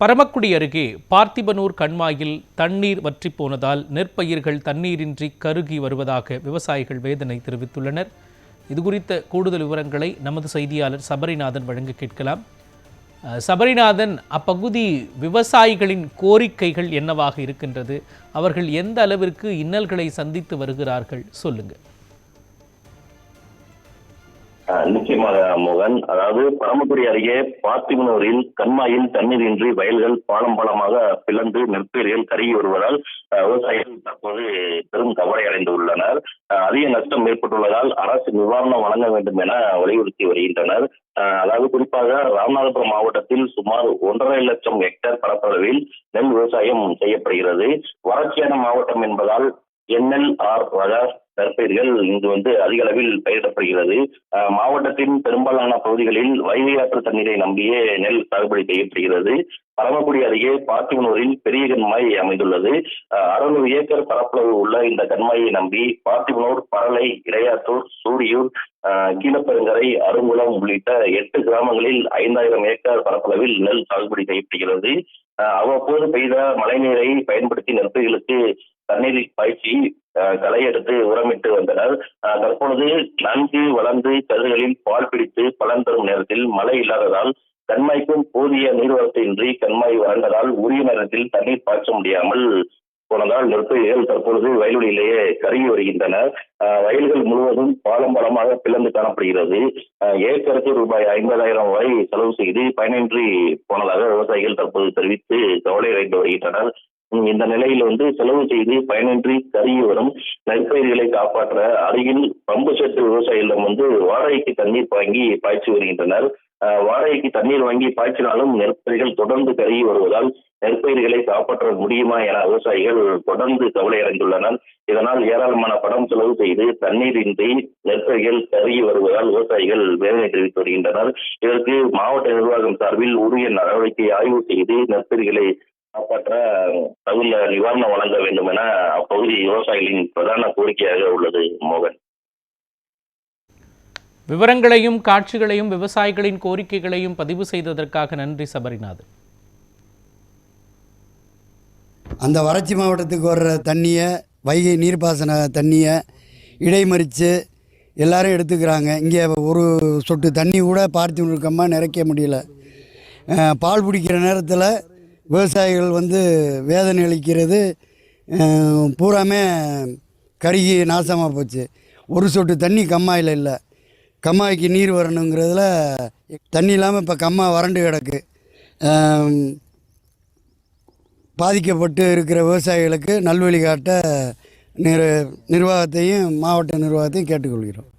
பரமக்குடி அருகே பார்த்திபனூர் கண்மாயில் தண்ணீர் வற்றிப் போனதால் நெற்பயிர்கள் தண்ணீரின்றி கருகி வருவதாக விவசாயிகள் வேதனை தெரிவித்துள்ளனர். இது குறித்த கூடுதல் விவரங்களை நமது செய்தியாளர் சபரிநாதன் வழங்க கேட்கலாம். சபரிநாதன் அப்பகுதி விவசாயிகளின் கோரிக்கைகள் என்னவாக இருக்கின்றது? அவர்கள் எந்த அளவிற்கு இன்னல்களை சந்தித்து வருகிறார்கள்? சொல்லுங்கள் நிச்சயமாக மோகன். அதாவது பரமக்குடி அருகே பார்த்திபனூரில் கண்மாயில் தண்ணீரின்றி வயல்கள் பாலம் பாலமாக பிளந்து நெற்பயிர்கள் கருகி வருவதால் விவசாயிகள் தற்போது பெரும் கவலை அடைந்து உள்ளனர். அதிக நஷ்டம் ஏற்பட்டுள்ளதால் அரசு நிவாரணம் வழங்க வேண்டும் என வலியுறுத்தி வருகின்றனர். அதாவது குறிப்பாக ராமநாதபுரம் மாவட்டத்தில் சுமார் ஒன்றரை லட்சம் ஹெக்டேர் பரப்பளவில் நெல் விவசாயம் செய்யப்படுகிறது. வறட்சியான மாவட்டம் என்பதால் என்எல்ஆர் ரக நெற்பயிர்கள் இங்கு வந்து அதிக அளவில் பயிரிடப்படுகிறது. மாவட்டத்தின் பெரும்பாலான பகுதிகளில் வைகை ஆற்று தண்ணீரை நம்பியே நெல் சாகுபடி செய்யப்படுகிறது. பரமக்குடி அருகே பார்த்திபனூரில் பெரிய கண்மாய் அமைந்துள்ளது. அறுநூறு ஏக்கர் பரப்பளவு உள்ள இந்த கண்மாயை நம்பி பார்த்திபனூர் பரளை இடையாத்தூர் சூரியூர் கீழப்பெருங்கரை அருங்குளம் உள்ளிட்ட எட்டு கிராமங்களில் ஐந்தாயிரம் ஏக்கர் பரப்பளவில் நெல் சாகுபடி செய்யப்படுகிறது. அஹ் அவ்வப்போது பெய்த மழைநீரை பயன்படுத்தி நெற்பயிர்களுக்கு தண்ணீரில் பாய்ச்சி அஹ் களை எடுத்து உரமிட்டு வந்தனர். தற்பொழுது நன்கு வளர்ந்து கதிர்களில் பால் பிடித்து பலன் தரும் நேரத்தில் மழை இல்லாததால் கண்மாய்க்கும் போதிய நீர்வரத்து இன்றி கண்மாய் வறண்டதால் உரிய நேரத்தில் தண்ணீர் பாய்ச்ச முடியாமல் போனதால் நெற்பயிர்கள் தற்பொழுது வயல்வெளியிலேயே கருகி வருகின்றன. வயல்கள் முழுவதும் பாலம் பாலமாக பிளந்து காணப்படுகிறது. ஏக்கருக்கு ரூபாய் ஐம்பதாயிரம் வரை செலவு செய்து பயனின்றி போனதாக விவசாயிகள் தற்போது தெரிவித்து கவலை அடைந்து வருகின்றனர். இந்த நிலையில் வந்து செலவு செய்து பயனின்றி கருகி வரும் நெற்பயிர்களை காப்பாற்ற அருகில் பம்பு செட்டு விவசாயிகளிடம் வந்து வாடகைக்கு தண்ணீர் வாங்கி பாய்ச்சி வருகின்றனர். வாடகைக்கு தண்ணீர் வாங்கி பாய்ச்சினாலும் நெற்பயிர்கள் தொடர்ந்து கருகி வருவதால் நெற்பயிர்களை காப்பாற்ற முடியுமா என விவசாயிகள் தொடர்ந்து கவலை அடைந்துள்ளனர் இதனால் ஏராளமான பணம் செலவு செய்து தண்ணீரின்றி நெற்பயிர்கள் கருகி வருவதால் விவசாயிகள் வேதனை தெரிவித்து வருகின்றனர். இதற்கு மாவட்ட நிர்வாகம் சார்பில் உரிய நடவடிக்கை ஆய்வு செய்து நெற்பயிர்களை காப்பாற்ற தகுந்த நிவாரணம் வழங்க வேண்டும் என அப்பகுதி விவசாயிகளின் பிரதான கோரிக்கையாக உள்ளது மோகன். விவரங்களையும் காட்சிகளையும் விவசாயிகளின் கோரிக்கைகளையும் பதிவு செய்ததற்காக நன்றி சபரிநாதன். அந்த வறட்சி மாவட்டத்துக்கு வர்ற தண்ணியை வைகை நீர்ப்பாசன தண்ணியை இடைமறித்து எல்லாரும் எடுத்துக்கிறாங்க. இங்கே ஒரு சொட்டு தண்ணி கூட பார்த்து இருக்கமாக நிறைக்க முடியல. அஹ், பால் பிடிக்கிற நேரத்தில் விவசாயிகள் வந்து வேதனை அளிக்கிறது பூராமே கருகி நாசமாக போச்சு. ஒரு சொட்டு தண்ணி கம்மாயில் இல்லை. கம்மாய்க்கு நீர் வரணுங்கிறதுல தண்ணி இல்லாமல் இப்போ கம்மா வறண்டு கிடக்கு. பாதிக்கப்பட்டு இருக்கிற விவசாயிகளுக்கு நல்வழி காட்ட நிர் நிர்வாகத்தையும் மாவட்ட நிர்வாகத்தையும் கேட்டுக்கொள்கிறோம்.